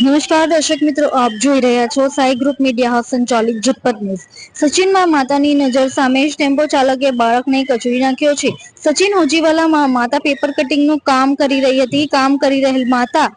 નમસ્કાર, દર્શક મિત્રો, આપ જોઈ રહ્યા છો સાઈ ગ્રુપ મીડિયા હાઉસ સંચાલિત ઝટપટ ન્યૂઝ. સચિનમાં માતાની નજર સામે ટેમ્પો ચાલકે બાળકને કચડી નાખ્યો છે. સચિન હોજીવાલામાં માતા પેપર કટિંગનું કામ કરી રહી હતી. કામ કરી રહેલ માતા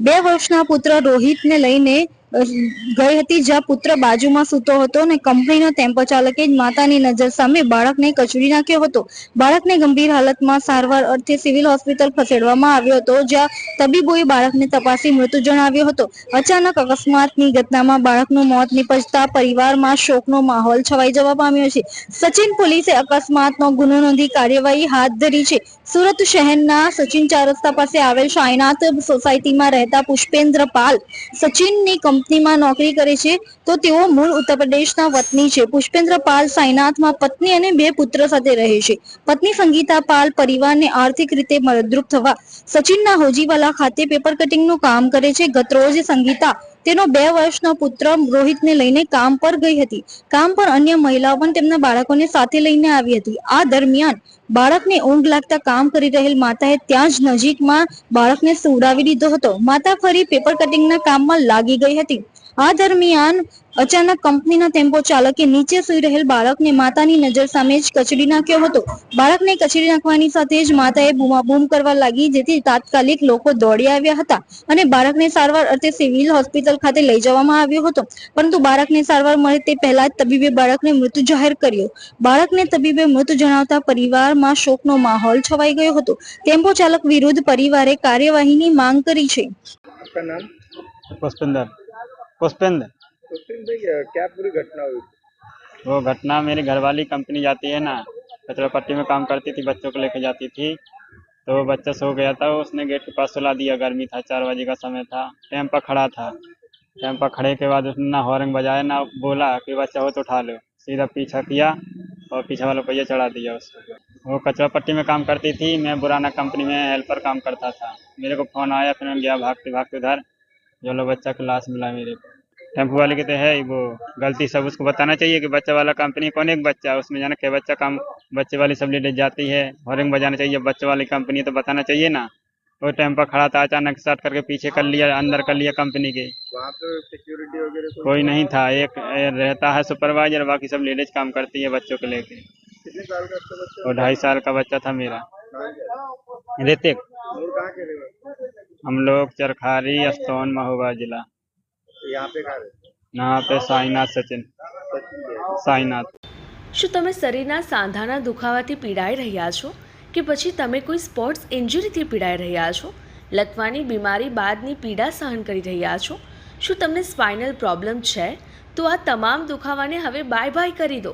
બે વર્ષના પુત્ર રોહિતને લઈને ગઈ હતી જ્યાં પુત્ર બાજુમાં સૂતો હતો અને કંપનીનો ટેમ્પો ચાલકે જ માતાની નજર સામે બાળકને કચડી નાખ્યો હતો. બાળકને ગંભીર હાલતમાં સારવાર અર્થે સિવિલ હોસ્પિટલ ખસેડવામાં આવ્યો હતો, જ્યાં તબીબોએ બાળકને તપાસી મૃત્યુ જણાવ્યો હતો. અચાનક અકસ્માતની ઘટનામાં બાળકનું મોત નિપજતા પરિવારમાં શોકનો માહોલ છવાઈ જવા પામ્યો છે. સચિન પોલીસે અકસ્માતનો ગુનો નોંધી કાર્યવાહી હાથ ધરી છે. સુરત શહેરના સચિન ચાર રસ્તા પાસે આવેલ સાયનાથ સોસાયટીમાં રહેતા પુષ્પેન્દ્ર પાલ સચિનની કંપનીમાં નોકરી કરે છે, તો તેઓ મૂળ ઉત્તર પ્રદેશના વતની છે. પુષ્પેન્દ્ર પાલ સાયનાથમાં પત્ની અને બે પુત્ર સાથે રહે છે. પત્ની સંગીતા પાલ પરિવારને આર્થિક રીતે મદદરૂપ થવા સચિનના હોજીવાલા ખાતે પેપર કટિંગનું કામ કરે છે. ગતરોજ સંગીતા તેનો બે વર્ષનો પુત્ર રોહિતને લઈને કામ પર ગઈ હતી. કામ પર અન્ય મહિલાઓ પણ તેમના બાળકોને સાથે લઈને આવી હતી. આ દરમિયાન બાળકને ઊંઘ લાગતા કામ કરી રહેલ માતાએ ત્યાં જ નજીકમાં બાળકને સુવડાવી દીધો હતો. માતા ફરી પેપર કટિંગના કામમાં લાગી ગઈ હતી. આ દરમિયાન અચાનક કંપનીના ટેમ્પો ચાલકે નીચે સુઈ રહેલ બાળકને માતાની નજર સામે જ કચડી નાખ્યો હતો. બાળકને કચડી નાખવાની સાથે જ માતાએ બૂમાબૂમ કરવા લાગી જેથી તાત્કાલિક લોકો દોડી આવ્યા હતા અને બાળકને સારવાર અર્થે સિવિલ હોસ્પિટલ ખાતે લઈ જવામાં આવ્યો હતો. પરંતુ બાળકને સારવાર મળે તે પહેલા જ તબીબે બાળકને મૃત્યુ જાહેર કર્યો. બાળકને તબીબે મૃત જણાવતા પરિવારમાં શોકનો માહોલ છવાઈ ગયો હતો. ટેમ્પો ચાલક વિરુદ્ધ પરિવારે કાર્યવાહીની માંગ કરી છે. પુષ્પેન્દર. पुष्पिंदर क्या पूरी घटना हुई? वो घटना मेरी घरवाली कंपनी जाती है ना कचरा पट्टी में काम करती थी बच्चों को लेके जाती थी। तो वो बच्चा सो गया था उसने गेट के पास सुला दिया गर्मी था चार बजे का समय था टाइम पर खड़ा था। टाइम पर खड़े के बाद उसने ना हॉर्न बजाया ना बोला कि बच्चा हो तो उठा लो। सीधा पीछा किया और पीछे वाला पहिया चढ़ा दिया उसको। वो कचरा पट्टी में काम करती थी मैं बुराना कंपनी में हेल्पर काम करता था। मेरे को फ़ोन आया फिर मैं गया भागते भागते उधर। जो लो बच्चा की लाश मिला मेरे को। टेंपो वाले के तो है वो गलती सब उसको बताना चाहिए कि बच्चा वाला कंपनी कौन एक बच्चा? है, उसमें जाना क्या बच्चा काम बच्चे वाली सब ले जाती है हॉर्न बजाना चाहिए बच्चे वाली कंपनी तो बताना चाहिए ना? वो टाइम पर खड़ा था अचानक स्टार्ट करके पीछे कर लिया अंदर कर लिया कंपनी के। वहाँ पे सिक्योरिटी वगैरह कोई नहीं था एक रहता है सुपरवाइजर बाकी सब लेडीज़ काम करती है बच्चों को लेके। कितने साल का आपका बच्चा? और ढाई साल का बच्चा था मेरा। ऋतिक हम लोग चरखारी अस्तौन महोबा जिला यहाँ पे कहाँ रहते यहाँ पे साईनाथ सचिन सचिन के साईनाथ શું તમે શરીરના સાંધાના દુખાવાથી પીડાઈ રહ્યા છો કે પછી તમે કોઈ સ્પોર્ટ્સ ઇન્જરીથી પીડાઈ રહ્યા છો લકવાની બીમારી બાદની પીડા સહન કરી રહ્યા છો શું તમને સ્પાઇનલ પ્રોબ્લેમ છે તો આ તમામ દુખાવાને હવે બાય બાય કરી દો